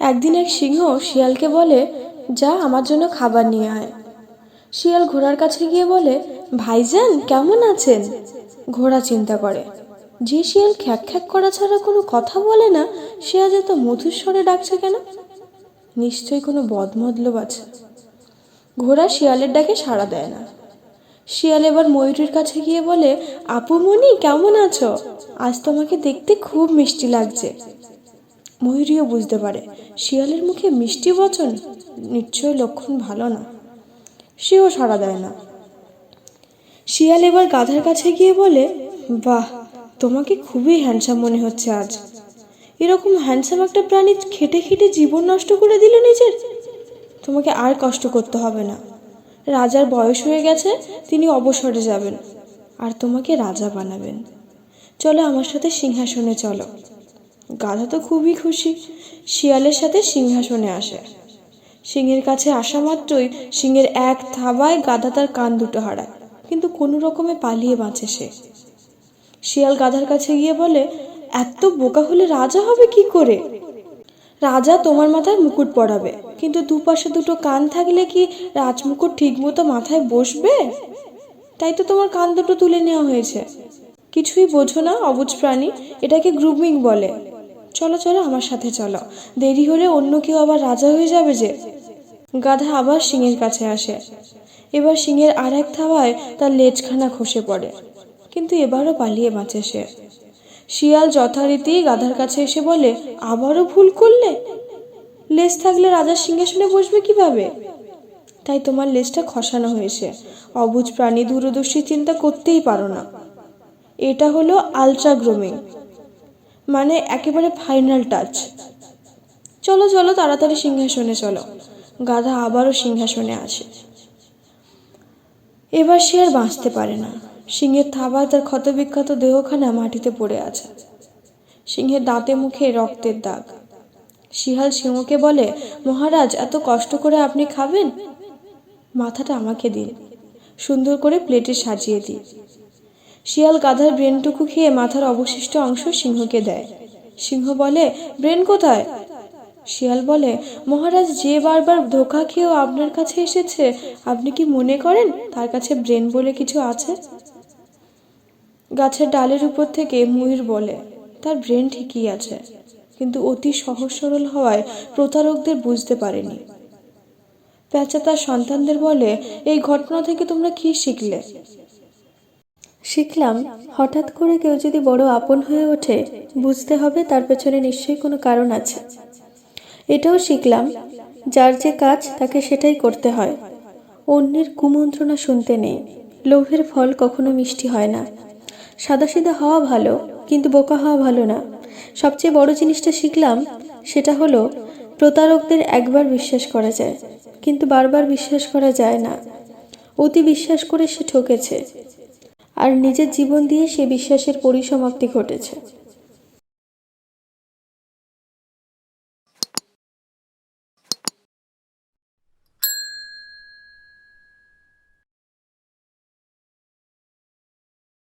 একদিন এক সিংহ শিয়ালকে বলে, যা, আমার জন্য খাবার নিয়ে আয়। শিয়াল ঘোড়ার কাছে গিয়ে বলে, ভাইজান, কেমন আছেন? ঘোড়া চিন্তা করে, যে শিয়াল খ্যাক খ্যাক করা ছাড়া কোনো কথা বলে না, সে আজ এত মধুর স্বরে ডাকছে কেন? নিশ্চয়ই কোনো বদমতলব আছে। ঘোড়া শিয়ালের ডাকে সাড়া দেয় না। শিয়াল এবার ময়ূরীর কাছে গিয়ে বলে আপুমণি কেমন আছো? আজ তোমাকে দেখতে খুব মিষ্টি লাগছে। ময়ূরীও বুঝতে পারে, শিয়ালের মুখে মিষ্টি বচন নিশ্চয় লক্ষণ ভালো না, সেও সাড়া দেয় না। শিয়াল এবার গাধার কাছে গিয়ে বলে, বাহ, তোমাকে খুবই হ্যান্ডসাম মনে হচ্ছে আজ। এরকম হ্যান্ডসাম একটা প্রাণী খেটে খেটে জীবন নষ্ট করে দিল নিজের? তোমাকে আর কষ্ট করতে হবে না। রাজার বয়স হয়ে গেছে, তিনি অবসরে যাবেন, আর তোমাকে রাজা বানাবেন। চলো আমার সাথে সিংহাসনে চলো। গাধা তো খুবই খুশি। শিয়ালের সাথে সিংহাসনে আসে। সিংহের কাছে আসা মাত্রই সিংহের এক থাবায় গাধা তার কান দুটো হারায়, কিন্তু কোনো রকমে পালিয়ে বাঁচে সে। শিয়াল গাধার কাছে গিয়ে বলে, এত বোকা হলে রাজা হবে কি করে? রাজা তোমার মাথায় মুকুট পরাবে, কিন্তু দুপাশে দুটো কান থাকলে কি রাজমুকুট ঠিকমতো মাথায় বসবে? তাই তো তোমার কান দুটো তুলে নেওয়া হয়েছে। কিছুই বোঝো না, অবুজ প্রাণী, এটাকে গ্রুমিং বলে। চলো চলো আমার সাথে চলো। দেরি হলে অন্য কেউ আবার রাজা হয়ে যাবে যে। গাধা আবার সিংহের কাছে আসে। এবার সিংহের আর এক থাবায় তার লেজখানা খসে পড়ে। কিন্তু এবারও পালিয়ে বাঁচে সে। শিয়াল যথারীতি গাধার কাছে এসে বলে, আবারও ভুল করলে? লেজ থাকলে রাজার সিংহাসনে বসবে কীভাবে? তাই তোমার লেজটা খসানো হয়েছে। অবুজ প্রাণী দূরদর্শী চিন্তা করতেই পারো না। এটা হলো আলট্রা গ্রুমিং মানে একেবারে ফাইনাল টাচ। চলো চলো, তাড়াতাড়ি সিংহাসনে চলো। গাধা আবারও সিংহাসনে আসে এবার সে আর বাঁচতে পারে না। সিংহের থাবায় তার ক্ষতবিক্ষত দেহখানা মাটিতে পড়ে আছে। সিংহের দাঁতে মুখে রক্তের দাগ। শিয়াল সিংহকে বলে, মহারাজ, এত কষ্ট করে আপনি খাবেন? মাথাটা আমাকে দিন। সুন্দর করে প্লেটে সাজিয়ে দিই শিয়াল গাধার ব্রেনটুকু খেয়ে মাথার অবশিষ্ট অংশ সিংহকে দেয়। সিংহ বলে, ব্রেন কোথায়? শিয়াল বলে, মহারাজ, যে বারবার ধোকা খেয়েও আপনার কাছে এসেছে, আপনি কি মনে করেন তার কাছে ব্রেন বলে কিছু আছে? গাছের ডালের উপর থেকে ময়ূর বলে, তার ব্রেন ঠিকই আছে, কিন্তু অতি সহজ সরল হওয়ায় প্রতারকদের বুঝতে পারেনি। প্যাঁচা তার সন্তানদের বলে, এই ঘটনা থেকে তোমরা কি শিখলে? শিখলাম, হঠাৎ করে কেউ যদি বড় আপন হয়ে ওঠে, বুঝতে হবে তার পেছনে নিশ্চয়ই কোনো কারণ আছে। এটাও শিখলাম, যার যে কাজ তাকে সেটাই করতে হয়। অন্যের কুমন্ত্রণা শুনতে নেই, লোভের ফল কখনো মিষ্টি হয় না। সাদাসিধা হওয়া ভালো, কিন্তু বোকা হওয়া ভালো না। সবচেয়ে বড় জিনিসটা শিখলাম, সেটা হলো, প্রতারকদের একবার বিশ্বাস করা যায়, কিন্তু বারবার বিশ্বাস করা যায় না। অতি বিশ্বাস করে সে ঠকেছে। আর নিজের জীবন দিয়ে সে বিশ্বাসের পরিসমাপ্তি ঘটেছে।